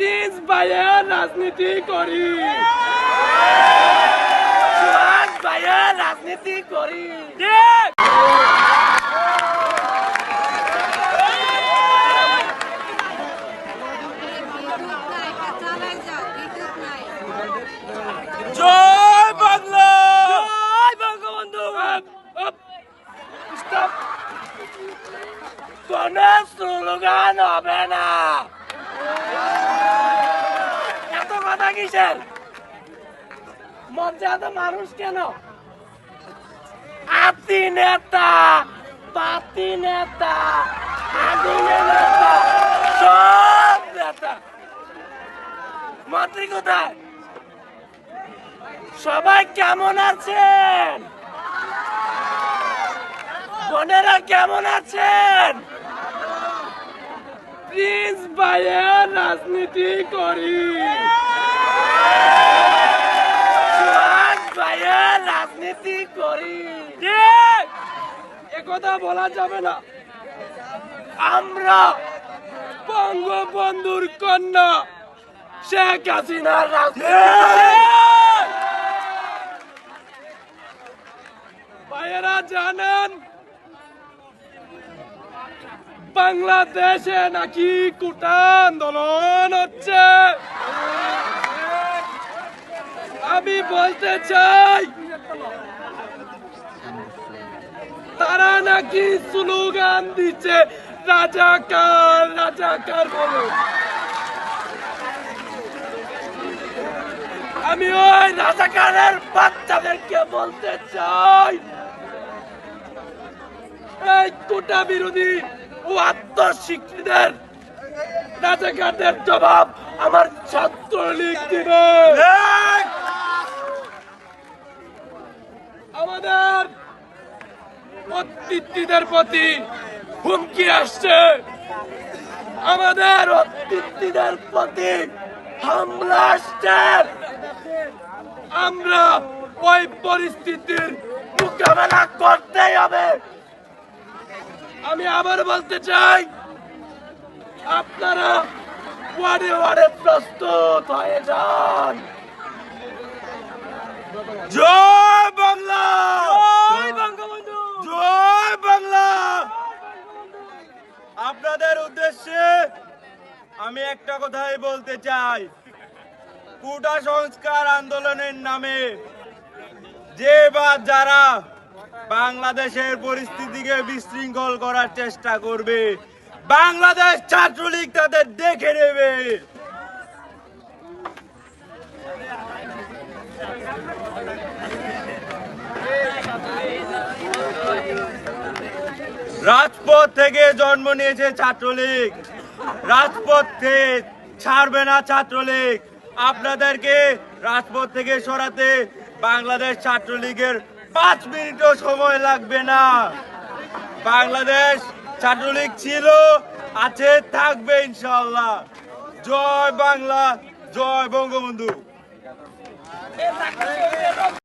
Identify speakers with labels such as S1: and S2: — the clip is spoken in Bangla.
S1: প্রিন্স ভাইয়ের রাজনীতি করি সুভাষ ভাইয়ের রাজনীতি করি জয় বাংলা। জয় বঙ্গবন্ধু। স্টপ। কোন স্লোগান হবে না। কথা কিসের এত মানুষ কেন? আতি নেতা পাতি নেতা আগুনে নেতা, সব নেতা। মন্ত্রী কোথায়? সবাই কেমন আছেন? বোনেরা কেমন আছেন? প্রিন্স ভাইয়ের রাজনীতি করি। রাজনীতি করি। একথা বলা যাবে না। আমরা বঙ্গবন্ধুর কন্যা শেখ হাসিনার রাজনীতি ভাইয়েরা জানেন বাংলাদেশে নাকি কোটা আন্দোলন হচ্ছে। আমি বলতে চাই, তারা নাকি স্লোগান দিচ্ছে, রাজাকার রাজাকার বলে। আমি ওই রাজাকারের বাচ্চাদেরকে বলতে চাই, এই কোটা বিরোধী ও আত্মস্বীকৃতিদের রাজাকারদের জবাব আমার ছাত্রলীগ দিবে। আমাদের অতিথিদের প্রতি হুমকি আসছে। আমাদের অতিথিদের প্রতি হামলা আসছে। আমরা ওই পরিস্থিতির মোকাবেলা করতেই হবে। আমি আবার বলতে চাই, আপনারা ওয়ার্ডে ওয়ার্ডে প্রস্তুত হয়ে যান। জয়! বাংলা! জয় বঙ্গবন্ধু জয় বাংলা!
S2: আপনাদের উদ্দেশ্যে আমি একটা কথাই বলতে চাই। কুটা সংস্কার আন্দোলনের নামে যে বা যারা বাংলাদেশের পরিস্থিতিকে বিশৃঙ্খল করার চেষ্টা করবে বাংলাদেশ ছাত্রলীগ তাদের দেখে নেবে। রাজপথ থেকে জন্ম নিয়েছে ছাত্রলীগ। রাজপথে ছাড়বে না ছাত্রলীগ। আপনাদেরকে রাজপথ থেকে সরাতে বাংলাদেশ ছাত্রলীগের পাঁচ মিনিটও সময় লাগবে না। বাংলাদেশ ছাত্রলীগ ছিল, আছে, থাকবে ইনশাল্লাহ জয় বাংলা, জয় বঙ্গবন্ধু।